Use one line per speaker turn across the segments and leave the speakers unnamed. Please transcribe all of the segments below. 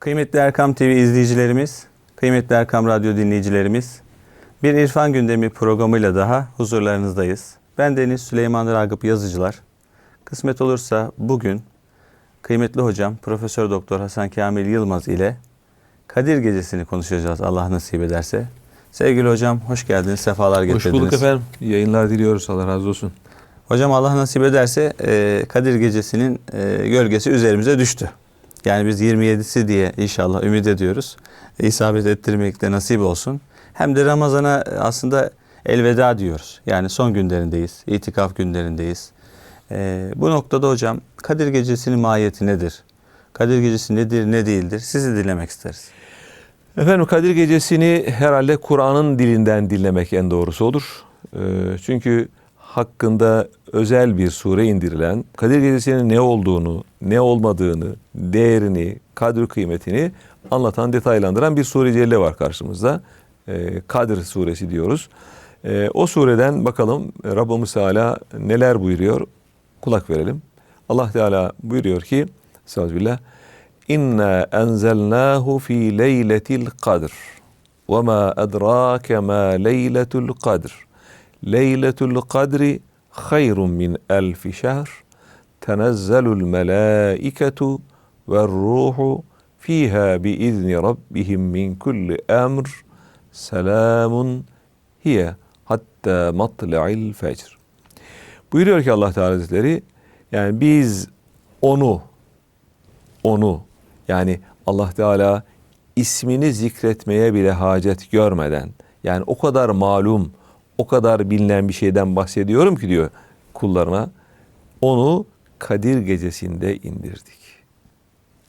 Kıymetli Erkam TV izleyicilerimiz, kıymetli Erkam Radyo dinleyicilerimiz, bir İrfan Gündemi programıyla daha huzurlarınızdayız. Ben Deniz Süleyman Ragıp Yazıcılar. Kısmet olursa bugün kıymetli hocam Profesör Doktor Hasan Kamil Yılmaz ile Kadir Gecesi'ni konuşacağız Allah nasip ederse. Sevgili hocam hoş geldiniz, sefalar
Hoş
getirdiniz.
bulduk efendim. Yayınlar diliyoruz. Allah razı olsun.
Hocam Allah nasip ederse e, Kadir Gecesi'nin e, gölgesi üzerimize düştü. Yani biz 27'si diye inşallah ümit ediyoruz. E, isabet ettirmek de nasip olsun. Hem de Ramazan'a aslında elveda diyoruz. Yani son günlerindeyiz, itikaf günlerindeyiz. E, bu noktada hocam Kadir Gecesi'nin mahiyeti nedir? Kadir Gecesi nedir, ne değildir? Sizi dinlemek isteriz.
Efendim Kadir Gecesi'ni herhalde Kur'an'ın dilinden dinlemek en doğrusu olur. Ee, çünkü hakkında özel bir sure indirilen, Kadir Gecesi'nin ne olduğunu, ne olmadığını, değerini, kadri kıymetini anlatan, detaylandıran bir sure celle var karşımızda. Ee, Kadir suresi diyoruz. Ee, o sureden bakalım Rabbimiz Teala neler buyuruyor? Kulak verelim. Allah Teala buyuruyor ki, Estağfirullah. İnna enzelnahu fi leyletil kadr. Ve ma edrake ma leyletul kadr. Leyletul kadri hayrun min elfi şehr. Tenezzelul melâiketu ve ruhu fiha bi izni rabbihim min kulli emr. Selamun hiye hatta matla'il fecr. Buyuruyor ki Allah Teala Hazretleri yani biz onu onu yani Allah Teala ismini zikretmeye bile hacet görmeden yani o kadar malum o kadar bilinen bir şeyden bahsediyorum ki diyor kullarına onu Kadir gecesinde indirdik.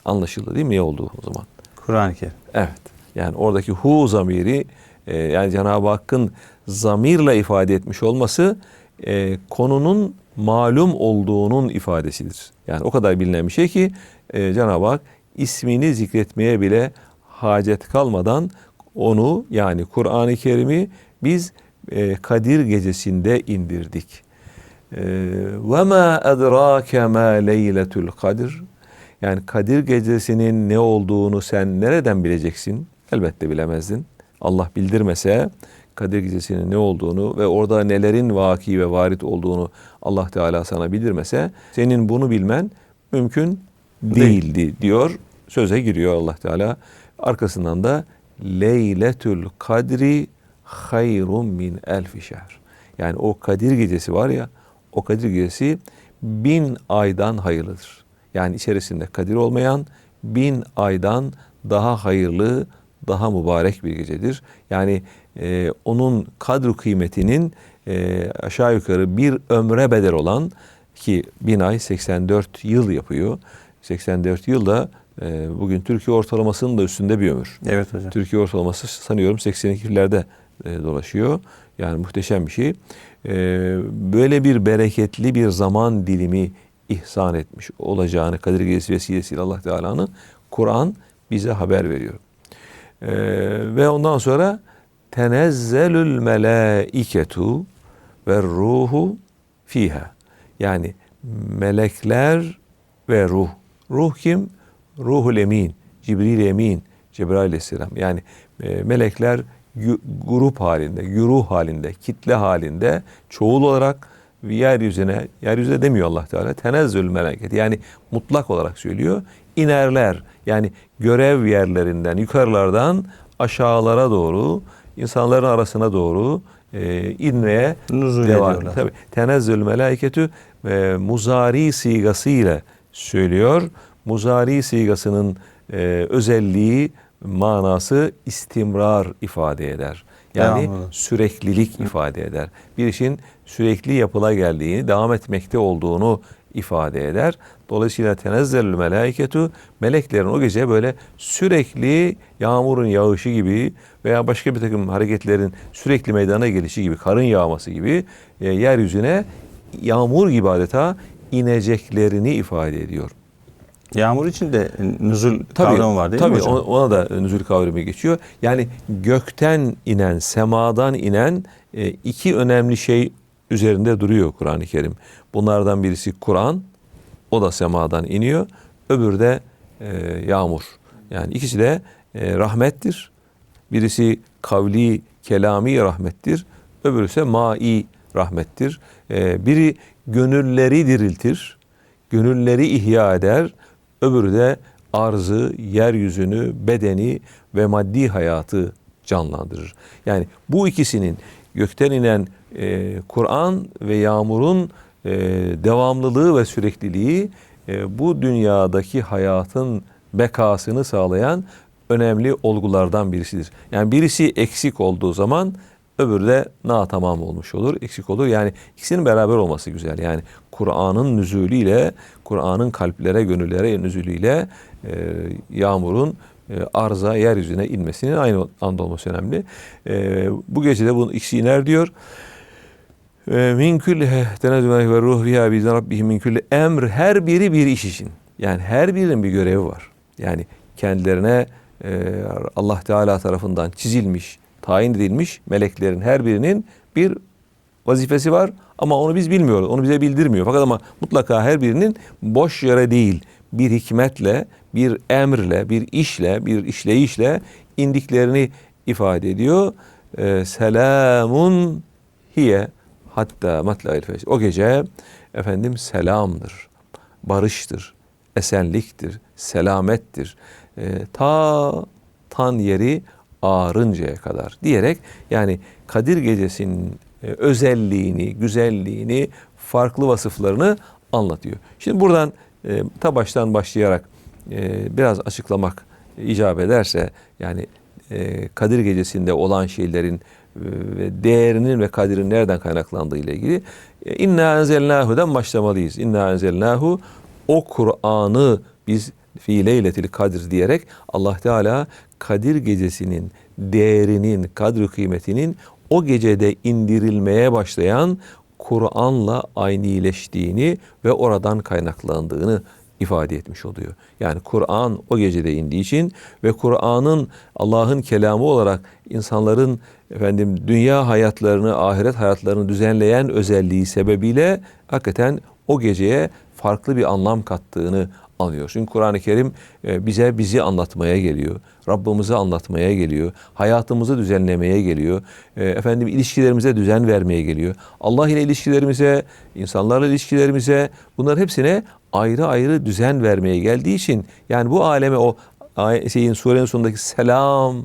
Anlaşıldı değil mi ne olduğu o zaman?
Kur'an-ı Kerim.
Evet. Yani oradaki hu zamiri e, yani Cenab-ı Hakk'ın zamirle ifade etmiş olması e, konunun malum olduğunun ifadesidir. Yani o kadar bilinen bir şey ki e, Cenab-ı Hak ismini zikretmeye bile hacet kalmadan onu yani Kur'an-ı Kerim'i biz e, Kadir gecesinde indirdik. E, Ve ma edrake ma leyletul kadir. Yani Kadir gecesinin ne olduğunu sen nereden bileceksin? Elbette bilemezdin. Allah bildirmese Kadir gecesinin ne olduğunu ve orada nelerin vaki ve varit olduğunu Allah Teala sana bildirmese senin bunu bilmen mümkün değildi diyor. Söze giriyor Allah Teala. Arkasından da Leyletül Kadri hayrun min elfi şehr. Yani o Kadir gecesi var ya o Kadir gecesi bin aydan hayırlıdır. Yani içerisinde Kadir olmayan bin aydan daha hayırlı, daha mübarek bir gecedir. Yani e, onun kadru kıymetinin e, aşağı yukarı bir ömre bedel olan ki bin ay 84 yıl yapıyor. 84 yılda e, bugün Türkiye ortalamasının da üstünde bir ömür.
Evet hocam.
Türkiye ortalaması sanıyorum 82'lerde e, dolaşıyor. Yani muhteşem bir şey. E, böyle bir bereketli bir zaman dilimi ihsan etmiş olacağını Kadir Gecesi vesilesiyle Allah Teala'nın Kur'an bize haber veriyor. E, ve ondan sonra tenezzelül melaiketu ve ruhu fiha. Yani melekler ve ruh. Ruh kim? Ruhul emin, Cibril emin, Cebrail aleyhisselam. Yani e, melekler grup halinde, güruh halinde, kitle halinde çoğul olarak yeryüzüne, yeryüzüne demiyor Allah Teala, tenezzül meleket yani mutlak olarak söylüyor. inerler yani görev yerlerinden, yukarılardan aşağılara doğru, insanların arasına doğru e, inmeye
Nuzul
devam
ediyorlar.
Tabii. Tenezzül meleketü e, muzari sigasıyla söylüyor. Muzari sigasının e, özelliği, manası istimrar ifade eder. Yani
Devamlı.
süreklilik ifade eder. Bir işin sürekli yapıla geldiğini, devam etmekte olduğunu ifade eder. Dolayısıyla tenezzelül melaiketu meleklerin o gece böyle sürekli yağmurun yağışı gibi veya başka bir takım hareketlerin sürekli meydana gelişi gibi, karın yağması gibi e, yeryüzüne yağmur gibi adeta ineceklerini ifade ediyor.
Yağmur için de nüzul
Tabii,
kavramı var değil
tabii,
mi hocam?
ona- Ona da nüzul kavramı geçiyor. Yani gökten inen, semadan inen e, iki önemli şey üzerinde duruyor Kur'an-ı Kerim. Bunlardan birisi Kur'an, o da semadan iniyor. Öbürü de e, yağmur. Yani ikisi de e, rahmettir. Birisi kavli, kelami rahmettir. Öbürü ise mai rahmettir. Biri gönülleri diriltir. Gönülleri ihya eder. Öbürü de arzı, yeryüzünü, bedeni ve maddi hayatı canlandırır. Yani bu ikisinin gökten inen e, Kur'an ve yağmurun e, devamlılığı ve sürekliliği e, bu dünyadaki hayatın bekasını sağlayan önemli olgulardan birisidir. Yani birisi eksik olduğu zaman öbürü de na tamam olmuş olur, eksik olur. Yani ikisinin beraber olması güzel. Yani Kur'an'ın nüzulüyle, Kur'an'ın kalplere, gönüllere nüzulüyle e, yağmurun e, arza, yeryüzüne inmesinin aynı anda olması önemli. E, bu gece de bunun ikisi iner diyor. E, min kulli tenezzüle ve ruh fiha bi rabbihim min kulli emr her biri bir iş için. Yani her birinin bir görevi var. Yani kendilerine e, Allah Teala tarafından çizilmiş, tayin edilmiş meleklerin her birinin bir vazifesi var ama onu biz bilmiyoruz. Onu bize bildirmiyor. Fakat ama mutlaka her birinin boş yere değil, bir hikmetle, bir emrle, bir işle, bir işleyişle indiklerini ifade ediyor. Ee, selamun hiye hatta matla'il fecr. O gece efendim selamdır, barıştır, esenliktir, selamettir. Ee, ta tan yeri ağrıncaya kadar diyerek yani Kadir Gecesi'nin e, özelliğini, güzelliğini, farklı vasıflarını anlatıyor. Şimdi buradan e, ta baştan başlayarak e, biraz açıklamak icap ederse yani e, Kadir Gecesi'nde olan şeylerin e, ve değerinin ve kadirin nereden kaynaklandığı ile ilgili e, inna enzelnahu'dan başlamalıyız. İnna enzelnahu o Kur'an'ı biz fi leyletil kadir diyerek Allah Teala Kadir gecesinin değerinin, kadri kıymetinin o gecede indirilmeye başlayan Kur'an'la aynileştiğini ve oradan kaynaklandığını ifade etmiş oluyor. Yani Kur'an o gecede indiği için ve Kur'an'ın Allah'ın kelamı olarak insanların efendim dünya hayatlarını, ahiret hayatlarını düzenleyen özelliği sebebiyle hakikaten o geceye farklı bir anlam kattığını anlıyor. Çünkü Kur'an-ı Kerim e, bize bizi anlatmaya geliyor. Rabbimizi anlatmaya geliyor. Hayatımızı düzenlemeye geliyor. E, Efendim ilişkilerimize düzen vermeye geliyor. Allah ile ilişkilerimize, insanlarla ilişkilerimize bunların hepsine ayrı ayrı düzen vermeye geldiği için yani bu aleme o şeyin surenin sonundaki selam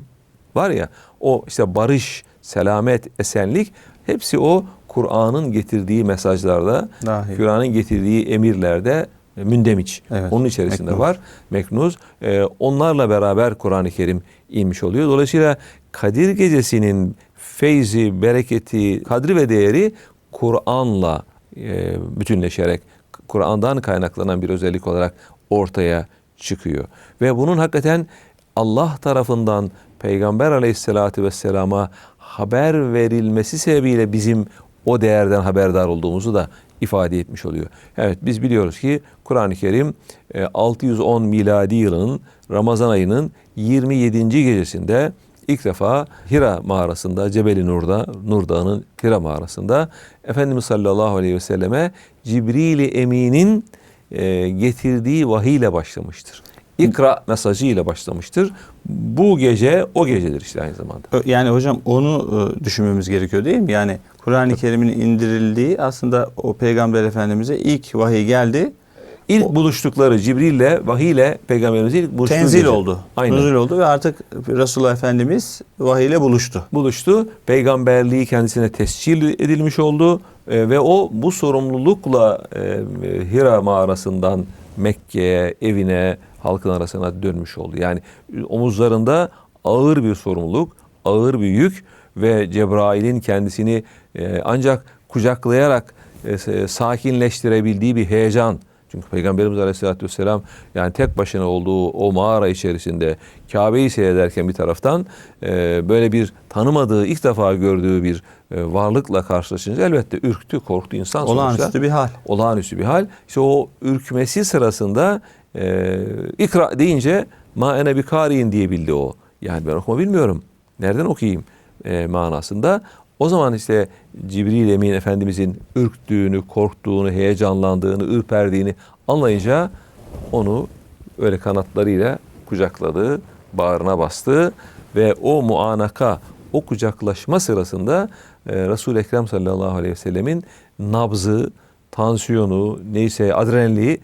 var ya o işte barış, selamet, esenlik hepsi o Kur'an'ın getirdiği mesajlarda. Kur'an'ın getirdiği emirlerde mündemiç.
Evet,
Onun içerisinde
meknuz.
var. Meknuz. Ee, onlarla beraber Kur'an-ı Kerim inmiş oluyor. Dolayısıyla Kadir Gecesi'nin feyzi, bereketi, kadri ve değeri Kur'an'la e, bütünleşerek Kur'an'dan kaynaklanan bir özellik olarak ortaya çıkıyor. Ve bunun hakikaten Allah tarafından Peygamber aleyhissalatü vesselama haber verilmesi sebebiyle bizim o değerden haberdar olduğumuzu da ifade etmiş oluyor. Evet biz biliyoruz ki Kur'an-ı Kerim e, 610 miladi yılının Ramazan ayının 27. gecesinde ilk defa Hira mağarasında Cebeli Nur'da Nur Dağı'nın Hira mağarasında Efendimiz sallallahu aleyhi ve selleme Cibril-i Emin'in e, getirdiği vahiy ile başlamıştır. İkra mesajı ile başlamıştır. Bu gece o gecedir işte aynı zamanda.
Yani hocam onu e, düşünmemiz gerekiyor değil mi? Yani Kur'an-ı Kerim'in indirildiği aslında o Peygamber Efendimiz'e ilk vahiy geldi.
İlk
O-
buluştukları Cibril'le, vahiyle peygamberimizin ilk buluştuğu
Tenzil
gece.
oldu.
Aynen.
Nuzul oldu ve artık Resulullah Efendimiz vahiy ile buluştu.
buluştu. Peygamberliği kendisine tescil edilmiş oldu E, ve o bu sorumlulukla e, Hira mağarasından Mekke'ye, evine, halkın arasına dönmüş oldu. Yani omuzlarında ağır bir sorumluluk, ağır bir yük ve Cebrail'in kendisini e, ancak kucaklayarak e, sakinleştirebildiği bir heyecan. Çünkü Peygamberimiz Aleyhisselatü Vesselam yani tek başına olduğu o mağara içerisinde Kabe'yi seyrederken bir taraftan e, böyle bir tanımadığı, ilk defa gördüğü bir varlıkla karşılaşınca elbette ürktü, korktu insan sonuçta.
Olağanüstü bir hal.
Olağanüstü bir hal. İşte o ürkmesi sırasında e, ikra deyince ma ene bi kariyin diyebildi o. Yani ben okuma bilmiyorum. Nereden okuyayım e, manasında. O zaman işte Cibril Emin Efendimizin ürktüğünü, korktuğunu, heyecanlandığını, ürperdiğini anlayınca onu öyle kanatlarıyla kucakladı, bağrına bastı ve o muanaka, o kucaklaşma sırasında e, Resul-i Ekrem sallallahu aleyhi ve sellemin nabzı, tansiyonu, neyse adrenalini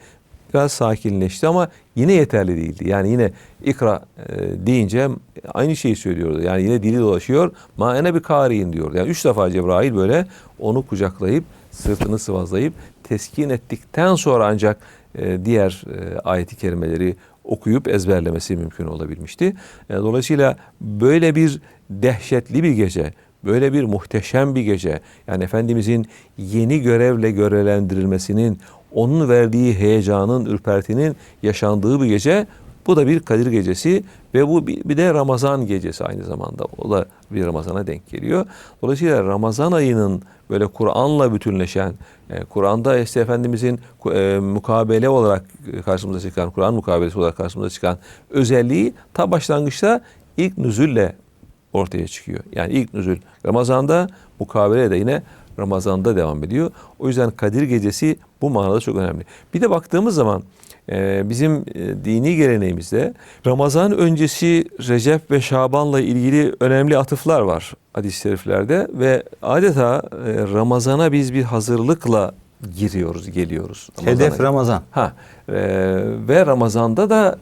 biraz sakinleşti ama yine yeterli değildi. Yani yine ikra e, deyince aynı şeyi söylüyordu. Yani yine dili dolaşıyor. Ma ene bir kariyin diyordu. Yani üç defa Cebrail böyle onu kucaklayıp sırtını sıvazlayıp teskin ettikten sonra ancak e, diğer e, ayeti kerimeleri okuyup ezberlemesi mümkün olabilmişti. E, dolayısıyla böyle bir dehşetli bir gece, böyle bir muhteşem bir gece, yani Efendimizin yeni görevle görevlendirilmesinin, onun verdiği heyecanın, ürpertinin yaşandığı bir gece, bu da bir Kadir gecesi ve bu bir, de Ramazan gecesi aynı zamanda. O da bir Ramazan'a denk geliyor. Dolayısıyla Ramazan ayının böyle Kur'an'la bütünleşen, e, Kur'an'da işte Efendimizin e, mukabele olarak karşımıza çıkan, Kur'an mukabelesi olarak karşımıza çıkan özelliği ta başlangıçta ilk nüzülle ortaya çıkıyor. Yani ilk nüzül Ramazan'da, mukabele de yine Ramazan'da devam ediyor. O yüzden Kadir Gecesi bu manada çok önemli. Bir de baktığımız zaman e, bizim e, dini geleneğimizde Ramazan öncesi Recep ve Şaban'la ilgili önemli atıflar var hadis-i şeriflerde ve adeta e, Ramazan'a biz bir hazırlıkla giriyoruz, geliyoruz.
Hedef
Ramazan'a.
Ramazan.
Ha ve Ramazan'da da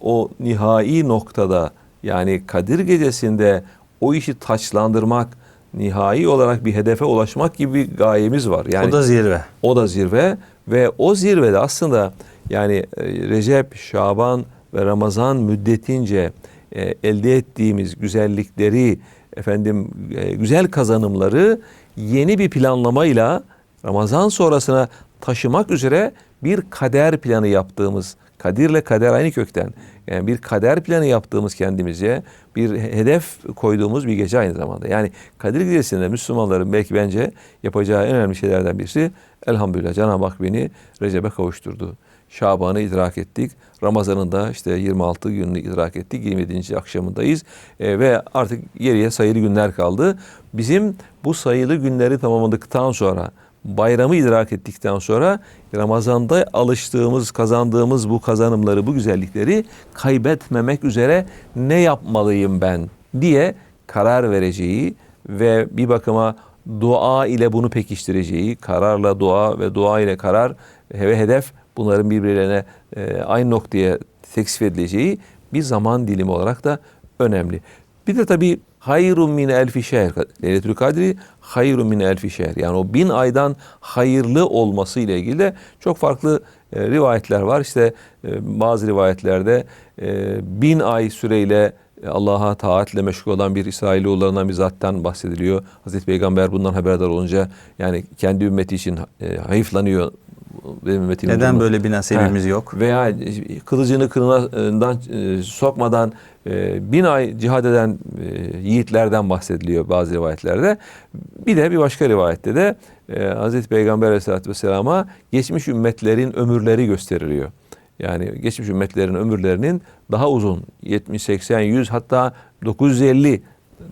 o nihai noktada yani Kadir Gecesi'nde o işi taçlandırmak, nihai olarak bir hedefe ulaşmak gibi bir gayemiz var. Yani
o da zirve.
o da zirve ve o zirvede aslında yani e, Recep, Şaban ve Ramazan müddetince e, elde ettiğimiz güzellikleri, efendim e, güzel kazanımları yeni bir planlamayla Ramazan sonrasına taşımak üzere bir kader planı yaptığımız, kadirle kader aynı kökten. Yani bir kader planı yaptığımız kendimize bir hedef koyduğumuz bir gece aynı zamanda. Yani Kadir Gecesi'nde Müslümanların belki bence yapacağı en önemli şeylerden birisi elhamdülillah Cenab-ı Hak beni Recep'e kavuşturdu. Şaban'ı idrak ettik. Ramazan'ın da işte 26 gününü idrak ettik. 27. akşamındayız. E, ve artık geriye sayılı günler kaldı. Bizim bu sayılı günleri tamamladıktan sonra bayramı idrak ettikten sonra Ramazan'da alıştığımız, kazandığımız bu kazanımları, bu güzellikleri kaybetmemek üzere ne yapmalıyım ben diye karar vereceği ve bir bakıma dua ile bunu pekiştireceği, kararla dua ve dua ile karar ve hedef bunların birbirlerine e, aynı noktaya teksif edileceği bir zaman dilimi olarak da önemli. Bir de tabii hayrun min elfi şehr. Leyletül Kadri hayrun min elfi şehr. Yani o bin aydan hayırlı olması ile ilgili de çok farklı e, rivayetler var. İşte e, bazı rivayetlerde e, bin ay süreyle Allah'a taatle meşgul olan bir İsrailoğullarından bir zattan bahsediliyor. Hazreti Peygamber bundan haberdar olunca yani kendi ümmeti için e, hayıflanıyor. Benim ümmetimin
Neden
durumu-
böyle bir nasibimiz
Ha,
yok?
Veya kılıcını kınından e, sokmadan e, bin ay cihad eden e, yiğitlerden bahsediliyor bazı rivayetlerde. Bir de bir başka rivayette de e, Hazreti Peygamber Aleyhisselatü Vesselam'a geçmiş ümmetlerin ömürleri gösteriliyor. Yani geçmiş ümmetlerin ömürlerinin daha uzun 70, 80, 100 hatta 950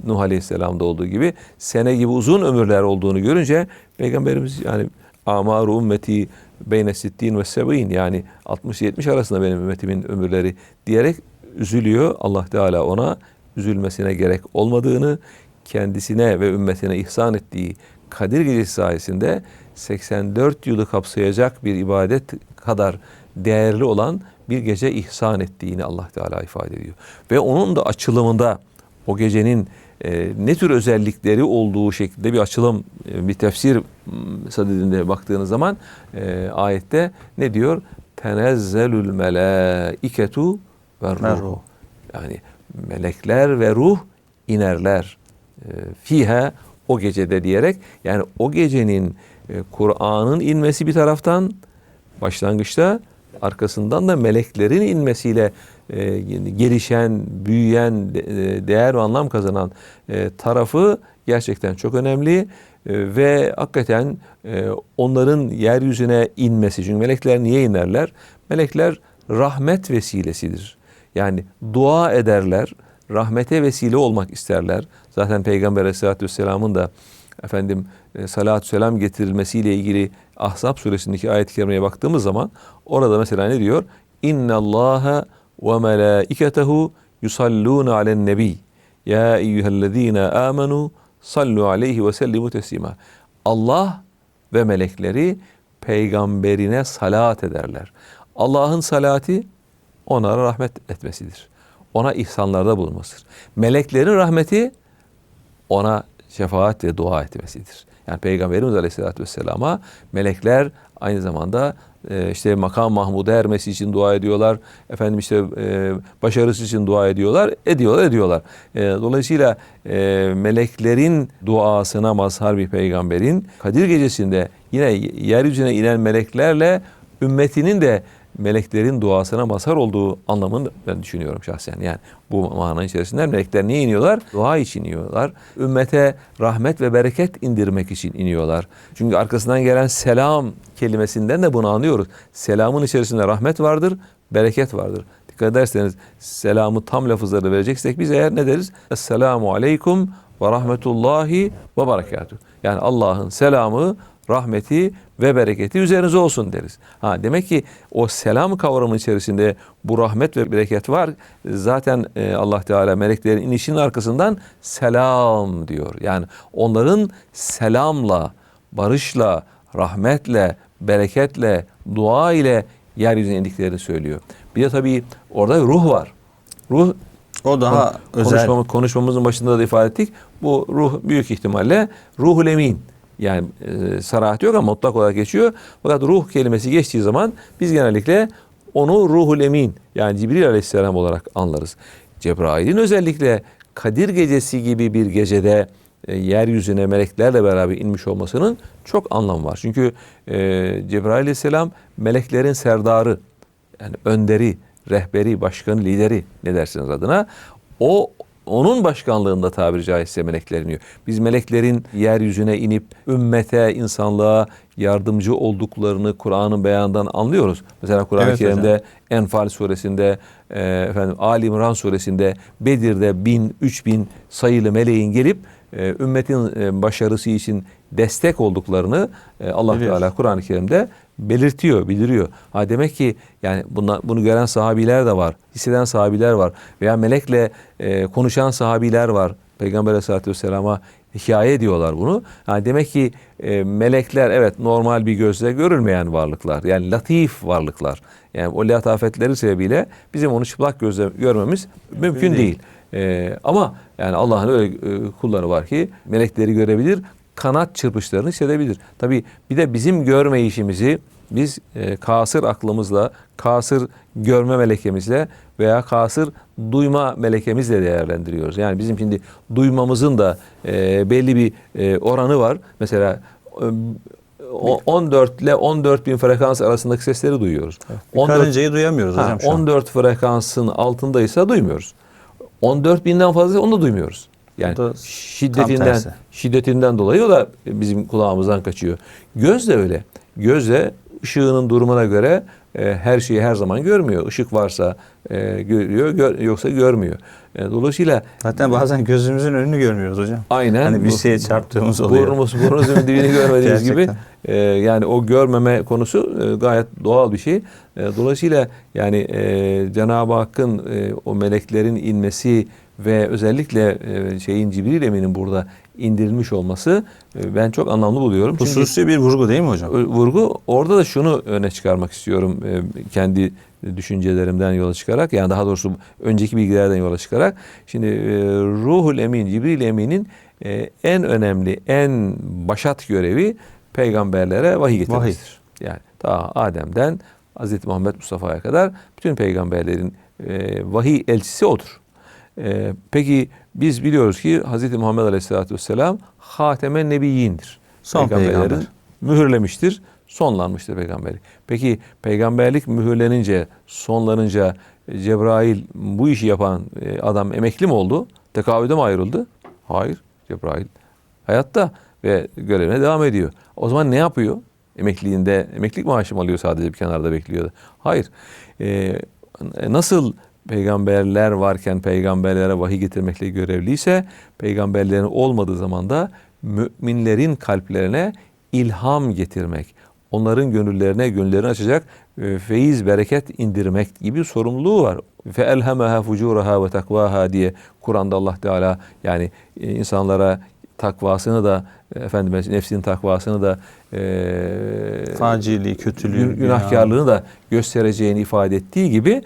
Nuh Aleyhisselam'da olduğu gibi sene gibi uzun ömürler olduğunu görünce Peygamberimiz yani amaru ümmeti beyne sittin ve seb'in yani 60-70 arasında benim ümmetimin ömürleri diyerek üzülüyor. Allah Teala ona üzülmesine gerek olmadığını kendisine ve ümmetine ihsan ettiği Kadir Gecesi sayesinde 84 yılı kapsayacak bir ibadet kadar değerli olan bir gece ihsan ettiğini Allah Teala ifade ediyor. Ve onun da açılımında o gecenin e, ne tür özellikleri olduğu şeklinde bir açılım, e, bir tefsir m, sadedinde baktığınız zaman e, ayette ne diyor? Tenezzelül melaiketu ve ruh. Yani melekler ve ruh inerler. E, fiha o gecede diyerek yani o gecenin e, Kur'an'ın inmesi bir taraftan başlangıçta arkasından da meleklerin inmesiyle e, gelişen, büyüyen, e, değer ve anlam kazanan e, tarafı gerçekten çok önemli E, ve hakikaten e, onların yeryüzüne inmesi. Çünkü melekler niye inerler? Melekler rahmet vesilesidir. Yani dua ederler, rahmete vesile olmak isterler. Zaten Peygamber Aleyhisselatü Vesselam'ın da efendim e, salatü selam getirilmesiyle ilgili Ahzab suresindeki ayet-i kerimeye baktığımız zaman orada mesela ne diyor? İnna Allaha ve melaiketehu yusallun alen nebi. Ya eyyühellezine amenu sallu aleyhi ve sellimu teslima. Allah ve melekleri peygamberine salat ederler. Allah'ın salati onlara rahmet etmesidir. Ona ihsanlarda bulunmasıdır. Meleklerin rahmeti ona şefaat ve dua etmesidir. Yani Peygamberimiz Aleyhisselatü Vesselam'a melekler aynı zamanda e, işte makam Mahmud'a ermesi için dua ediyorlar. Efendim işte e, başarısı için dua ediyorlar. Ediyorlar, ediyorlar. E, dolayısıyla e, meleklerin duasına mazhar bir peygamberin Kadir Gecesi'nde yine yeryüzüne inen meleklerle ümmetinin de meleklerin duasına mazhar olduğu anlamını ben düşünüyorum şahsen. Yani bu mananın içerisinde melekler niye iniyorlar? Dua için iniyorlar. Ümmete rahmet ve bereket indirmek için iniyorlar. Çünkü arkasından gelen selam kelimesinden de bunu anlıyoruz. Selamın içerisinde rahmet vardır, bereket vardır. Dikkat ederseniz selamı tam lafızları vereceksek biz eğer ne deriz? Esselamu aleyküm ve rahmetullahi ve berekatuhu. Yani Allah'ın selamı, rahmeti ve bereketi üzerinize olsun deriz. Ha demek ki o selam kavramı içerisinde bu rahmet ve bereket var. Zaten e, Allah Teala meleklerin inişinin arkasından selam diyor. Yani onların selamla, barışla, rahmetle, bereketle, dua ile yeryüzüne indiklerini söylüyor. Bir de tabii orada ruh var. Ruh
O daha özel.
Konuşmamız, konuşmamızın başında da ifade ettik. Bu ruh büyük ihtimalle ruhul emin. Yani sarahat yok ama mutlak olarak geçiyor. Fakat ruh kelimesi geçtiği zaman biz genellikle onu ruhul emin yani Cibril aleyhisselam olarak anlarız. Cebrail'in özellikle Kadir gecesi gibi bir gecede e, yeryüzüne meleklerle beraber inmiş olmasının çok anlamı var. Çünkü e, Cebrail aleyhisselam meleklerin serdarı yani önderi, rehberi, başkanı, lideri ne dersiniz adına. O onun başkanlığında tabiri caizse melekler iniyor. Biz meleklerin yeryüzüne inip ümmete, insanlığa yardımcı olduklarını Kur'an'ın beyanından anlıyoruz. Mesela Kur'an-ı
Evet
Kerim'de
hocam.
Enfal suresinde, e, efendim Ali İmran suresinde, Bedir'de bin, üç bin sayılı meleğin gelip e, ümmetin e, başarısı için destek olduklarını e, Allah. Teala Kur'an-ı Kerim'de belirtiyor, bildiriyor. Ha demek ki yani buna, bunu gören sahabiler de var, hisseden sahabiler var veya melekle e, konuşan sahabiler var. Peygamber Aleyhisselatü Vesselam'a hikaye ediyorlar bunu. Ha demek ki e, melekler evet normal bir gözle görülmeyen varlıklar. Yani latif varlıklar. Yani o latafetleri sebebiyle bizim onu çıplak gözle görmemiz mümkün
değil.
değil. Ee, ama yani Allah'ın öyle e, kulları var ki melekleri görebilir, kanat çırpışlarını hissedebilir. Tabi bir de bizim görme işimizi biz e, kasır aklımızla, kasır görme melekemizle veya kasır duyma melekemizle değerlendiriyoruz. Yani bizim şimdi duymamızın da e, belli bir e, oranı var. Mesela e, o- 14 ile 14 bin frekans arasındaki sesleri duyuyoruz. 14
Karıncayı duyamıyoruz
Ha,
hocam şu an.
14 frekansın altındaysa duymuyoruz. 14 binden fazla onu da duymuyoruz. Yani
da
şiddetinden şiddetinden dolayı o da bizim kulağımızdan kaçıyor. Göz de öyle. Göz de ışığının durumuna göre e, her şeyi her zaman görmüyor. Işık varsa e, görüyor, gör- yoksa görmüyor. E, dolayısıyla
Zaten bazen gözümüzün önünü görmüyoruz hocam.
aynen
Hani bir şeye çarptığımız oluyor.
Burnumuz, burnumuzun dibini görmediğimiz gibi e, yani o görmeme konusu e, gayet doğal bir şey. E, dolayısıyla yani e, Cenab-ı Hakk'ın e, o meleklerin inmesi ve özellikle e, şeyin Cibril Emin'in burada indirilmiş olması e, ben çok anlamlı buluyorum. Çünkü
Hususi bir vurgu değil mi hocam?
Vurgu orada da şunu öne çıkarmak istiyorum e, kendi düşüncelerimden yola çıkarak yani daha doğrusu önceki bilgilerden yola çıkarak şimdi Ruhul Emin Cibril Emin'in en önemli en başat görevi peygamberlere vahiy getirmesidir. Yani ta Adem'den Hz. Muhammed Mustafa'ya kadar bütün peygamberlerin vahiy elçisi odur. E, peki biz biliyoruz ki Hz. Muhammed Aleyhisselatü Vesselam Hatemen Nebiyyindir.
Son peygamber.
mühürlemiştir, sonlanmıştır peygamberlik. Peki peygamberlik mühürlenince, sonlanınca e, Cebrail bu işi yapan e, adam emekli mi oldu? Tekavüde mi ayrıldı? Hayır. Cebrail hayatta ve görevine devam ediyor. O zaman ne yapıyor? Emekliğinde emeklilik maaşı mı alıyor sadece bir kenarda bekliyor? Hayır. Ee, nasıl peygamberler varken peygamberlere vahiy getirmekle görevliyse peygamberlerin olmadığı zaman da müminlerin kalplerine ilham getirmek, onların gönüllerine gönüllerini açacak e, feyiz, bereket indirmek gibi sorumluluğu var. Fe elhemeha fucuraha ve takvaha diye Kur'an'da Allah Teala yani e, insanlara takvasını da e, efendim nefsinin takvasını da e,
Faciliği, kötülüğü,
gün- günahkarlığını da göstereceğini ifade ettiği gibi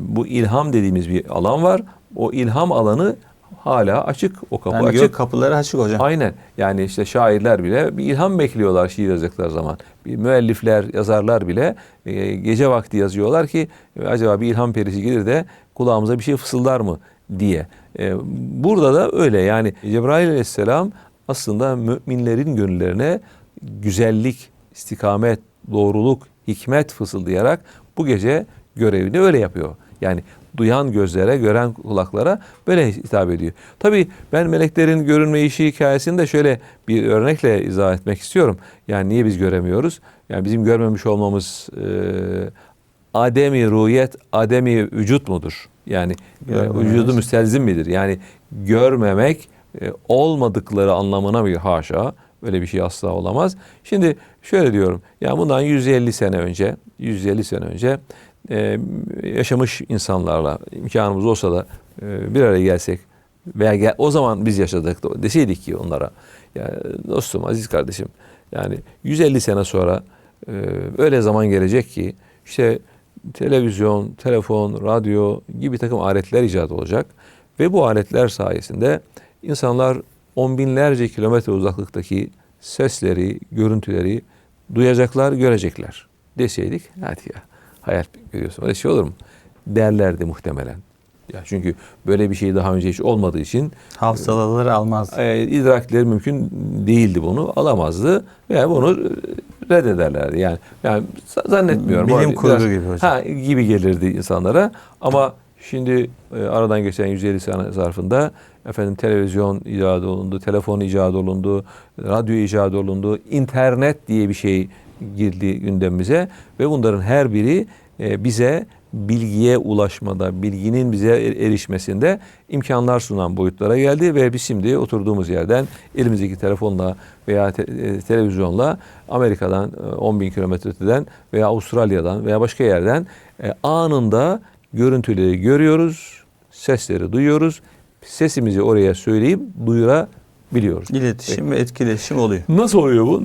bu ilham dediğimiz bir alan var. O ilham alanı hala açık. O kapı
Yani
açık.
gök kapıları açık hocam.
Aynen. Yani işte şairler bile bir ilham bekliyorlar şiir yazacakları zaman. Bir müellifler, yazarlar bile e, gece vakti yazıyorlar ki e, acaba bir ilham perisi gelir de kulağımıza bir şey fısıldar mı diye. E, burada da öyle yani Cebrail aleyhisselam aslında müminlerin gönüllerine güzellik, istikamet, doğruluk, hikmet fısıldayarak bu gece görevini öyle yapıyor. Yani duyan gözlere, gören kulaklara böyle hitap ediyor. Tabii ben meleklerin görünme işi hikayesini de şöyle bir örnekle izah etmek istiyorum. Yani niye biz göremiyoruz? Yani bizim görmemiş olmamız e, ademi ruhiyet, ademi vücut mudur? Yani e, vücudu müstelzim midir? Yani görmemek e, olmadıkları anlamına bir haşa. Öyle bir şey asla olamaz. Şimdi şöyle diyorum. Ya bundan 150 sene önce, 150 sene önce e, yaşamış insanlarla imkanımız olsa da e, bir araya gelsek veya gel, o zaman biz yaşadık deseydik ki onlara ya dostum aziz kardeşim yani 150 sene sonra e, öyle zaman gelecek ki işte televizyon, telefon, radyo gibi takım aletler icat olacak ve bu aletler sayesinde insanlar on binlerce kilometre uzaklıktaki sesleri, görüntüleri duyacaklar, görecekler deseydik hadi ya hayal görüyorsun öyle şey olur mu? Derlerdi muhtemelen. Ya çünkü böyle bir şey daha önce hiç olmadığı için
Hafızaları almaz.
e, idrakleri mümkün değildi bunu alamazdı veya bunu reddederlerdi yani yani zannetmiyorum
Bilim kurgu
biraz-
gibi hocam.
ha, gibi gelirdi insanlara ama şimdi e, aradan geçen 150 sene zarfında efendim televizyon icat olundu, telefon icat olundu, radyo icat olundu, internet diye bir şey girdi gündemimize ve bunların her biri e, bize bilgiye ulaşmada, bilginin bize er- erişmesinde imkanlar sunan boyutlara geldi ve biz şimdi oturduğumuz yerden elimizdeki telefonla veya e, televizyonla Amerika'dan e, 10 bin kilometre öteden veya Avustralya'dan veya başka yerden e, anında görüntüleri görüyoruz, sesleri duyuyoruz, sesimizi oraya söyleyip duyurabiliyoruz.
İletişim ve etkileşim oluyor.
Nasıl oluyor bu?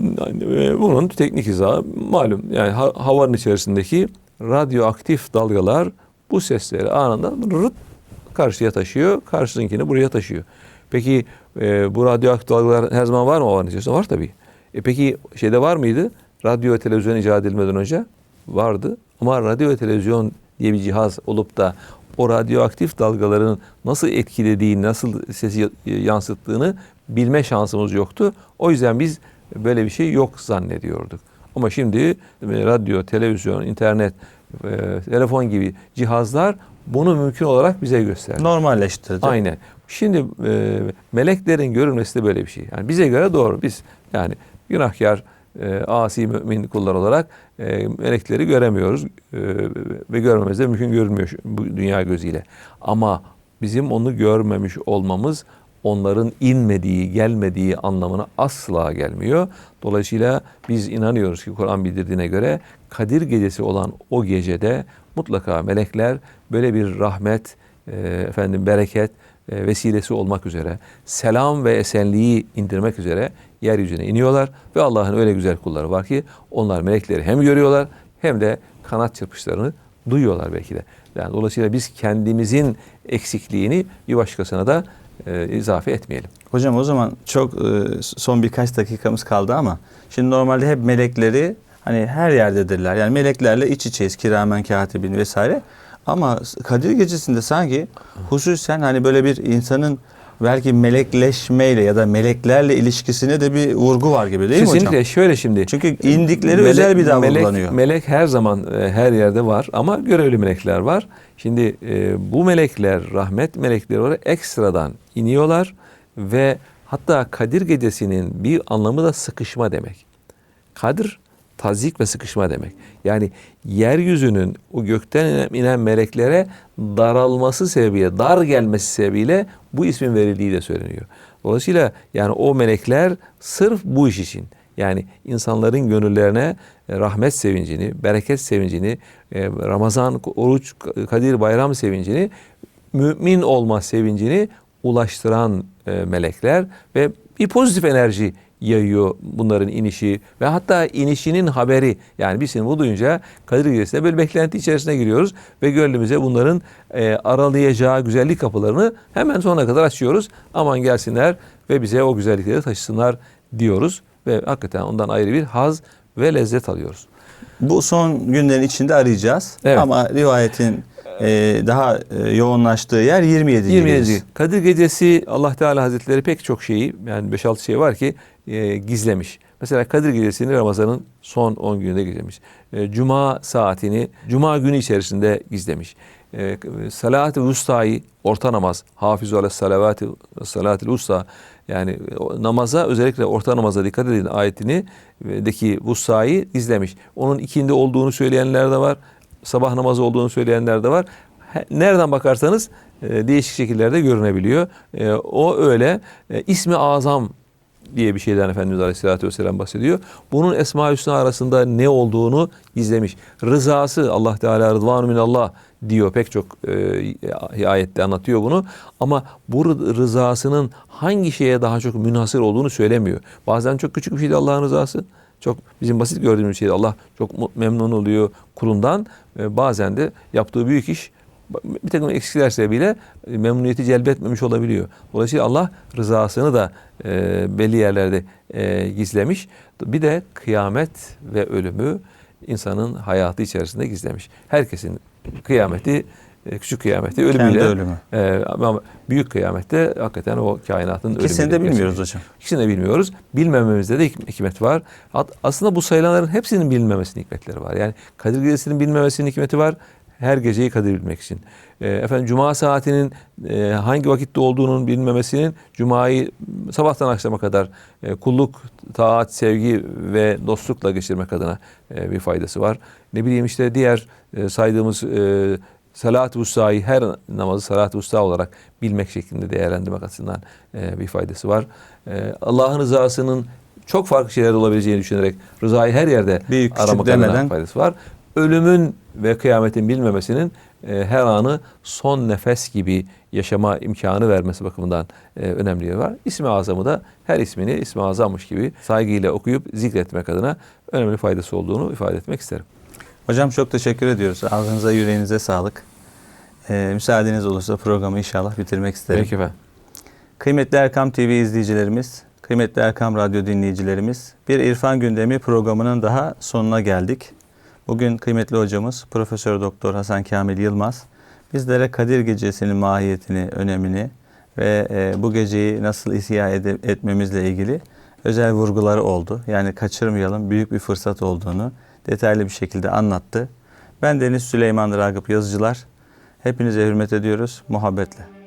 Bunun teknik izahı malum. Yani ha- havanın içerisindeki radyoaktif dalgalar bu sesleri anında rıt karşıya taşıyor. Karşısınkini buraya taşıyor. Peki e, bu radyoaktif dalgalar her zaman var mı havanın içerisinde? Var tabii. E peki şeyde var mıydı? Radyo ve televizyon icat edilmeden önce vardı. Ama radyo ve televizyon diye bir cihaz olup da o radyoaktif dalgaların nasıl etkilediğini, nasıl sesi yansıttığını bilme şansımız yoktu. O yüzden biz böyle bir şey yok zannediyorduk. Ama şimdi e, radyo, televizyon, internet, e, telefon gibi cihazlar bunu mümkün olarak bize gösterdi.
Normalleştirdi.
Aynen. Şimdi e, meleklerin görülmesi de böyle bir şey. Yani bize göre doğru. Biz yani günahkar, e, asi mümin kullar olarak e, melekleri göremiyoruz e, ve görmemiz de mümkün görünmüyor bu dünya gözüyle. Ama bizim onu görmemiş olmamız onların inmediği, gelmediği anlamına asla gelmiyor. Dolayısıyla biz inanıyoruz ki Kur'an bildirdiğine göre Kadir gecesi olan o gecede mutlaka melekler böyle bir rahmet, e, efendim bereket e, vesilesi olmak üzere selam ve esenliği indirmek üzere yeryüzüne iniyorlar ve Allah'ın öyle güzel kulları var ki onlar melekleri hem görüyorlar hem de kanat çırpışlarını duyuyorlar belki de. Yani dolayısıyla biz kendimizin eksikliğini bir başkasına da e, izafe etmeyelim.
Hocam o zaman çok e, son birkaç dakikamız kaldı ama şimdi normalde hep melekleri hani her yerdedirler. Yani meleklerle iç içeyiz kiramen katibin vesaire. Ama Kadir Gecesi'nde sanki hususen hani böyle bir insanın belki melekleşmeyle ya da meleklerle ilişkisine de bir vurgu var gibi değil mi
Kesinlikle
hocam?
şöyle şimdi.
Çünkü indikleri
Melek-
özel bir daha
melek,
vurgulanıyor.
Melek her zaman e, her yerde var ama görevli melekler var. Şimdi e, bu melekler rahmet melekleri olarak ekstradan iniyorlar ve hatta Kadir gecesinin bir anlamı da sıkışma demek. Kadir tazik ve sıkışma demek. Yani yeryüzünün o gökten inen- inen meleklere daralması sebebiyle, dar gelmesi sebebiyle bu ismin verildiği de söyleniyor. Dolayısıyla yani o melekler sırf bu iş için Yani insanların gönüllerine e, rahmet sevincini, bereket sevincini, e, Ramazan, oruç, Kadir Bayram sevincini, mümin olma sevincini ulaştıran e, melekler ve bir pozitif enerji yayıyor bunların inişi ve hatta inişinin haberi yani biz şimdi bu duyunca Kadir Gecesi'nde böyle beklenti içerisine giriyoruz ve gönlümüze bunların e, aralayacağı güzellik kapılarını hemen sonuna kadar açıyoruz. Aman gelsinler ve bize o güzellikleri taşısınlar diyoruz ve hakikaten ondan ayrı bir haz ve lezzet alıyoruz.
Bu son günlerin içinde arayacağız.
Evet.
Ama rivayetin e, daha e, yoğunlaştığı yer 27.
27.
gecesi.
Kadir Gecesi Allah Teala Hazretleri pek çok şeyi yani 5-6 şey var ki e, gizlemiş. Mesela Kadir Gecesi'ni Ramazan'ın son 10 gününde gizlemiş. E, Cuma saatini Cuma günü içerisinde gizlemiş. E, Salat-ı Vusta'yı orta namaz, hafizu ala salavati salatil usta yani namaza özellikle orta namaza dikkat edin ayetini deki vustayı gizlemiş. Onun ikindi olduğunu söyleyenler de var. Sabah namazı olduğunu söyleyenler de var. Nereden bakarsanız e, değişik şekillerde görünebiliyor. E, o öyle e, ismi azam diye bir şeyden Efendimiz Aleyhisselatü Vesselam bahsediyor. Bunun Esma-ı Hüsna arasında ne olduğunu gizlemiş. Rızası Allah Teala rıdvanu minallah diyor pek çok e, ayette anlatıyor bunu. Ama bu rı- rızasının hangi şeye daha çok münhasır olduğunu söylemiyor. Bazen çok küçük bir şeydi Allah'ın rızası. Çok bizim basit gördüğümüz şey Allah çok memnun oluyor kulundan. E, bazen de yaptığı büyük iş bir takım eksikler sebebiyle e, memnuniyeti celbetmemiş olabiliyor. Dolayısıyla Allah rızasını da e, belli yerlerde e, gizlemiş. Bir de kıyamet ve ölümü insanın hayatı içerisinde gizlemiş. Herkesin kıyameti, e, küçük kıyameti ölümüyle.
Kendi ölümü.
e, ama büyük kıyamette hakikaten o kainatın
İkisini
ölümüyle
de bilmiyoruz
gerçekleşiyor.
hocam.
İkisini de bilmiyoruz. Bilmememizde de hik- hikmet var. Aslında bu sayılanların hepsinin bilinmemesinin hikmetleri var. Yani Kadir Gecesi'nin bilinmemesinin hikmeti var. Her geceyi kadir bilmek için. E, efendim Cuma saatinin e, hangi vakitte olduğunun bilinmemesinin Cuma'yı sabahtan akşama kadar e, kulluk, taat, sevgi ve dostlukla geçirmek adına e, bir faydası var. Ne bileyim işte diğer e, saydığımız e, Salat-ı Vusta'yı her namazı Salat-ı Vusta olarak bilmek şeklinde değerlendirmek açısından e, bir faydası var. E, Allah'ın rızasının çok farklı şeyler olabileceğini düşünerek rızayı her yerde
Büyük
aramak adına
demeden
faydası var. Ölümün ve kıyametin bilmemesinin e, her anı son nefes gibi yaşama imkanı vermesi bakımından e, önemli yeri var. İsmi azamı da her ismini ismi azammış gibi saygıyla okuyup zikretmek adına önemli faydası olduğunu ifade etmek isterim.
Hocam çok teşekkür ediyoruz. Ağzınıza yüreğinize sağlık. E, müsaadeniz olursa programı inşallah bitirmek isterim.
Peki efendim.
Kıymetli Erkam TV izleyicilerimiz, kıymetli Erkam Radyo dinleyicilerimiz, bir İrfan Gündemi programının daha sonuna geldik. Bugün kıymetli hocamız Profesör Doktor Hasan Kamil Yılmaz bizlere Kadir Gecesi'nin mahiyetini, önemini ve e, bu geceyi nasıl ihya ede- etmemizle ilgili özel vurguları oldu. Yani kaçırmayalım, büyük bir fırsat olduğunu detaylı bir şekilde anlattı. Ben Deniz Süleyman Ragıp Yazıcılar. Hepinize hürmet ediyoruz, muhabbetle.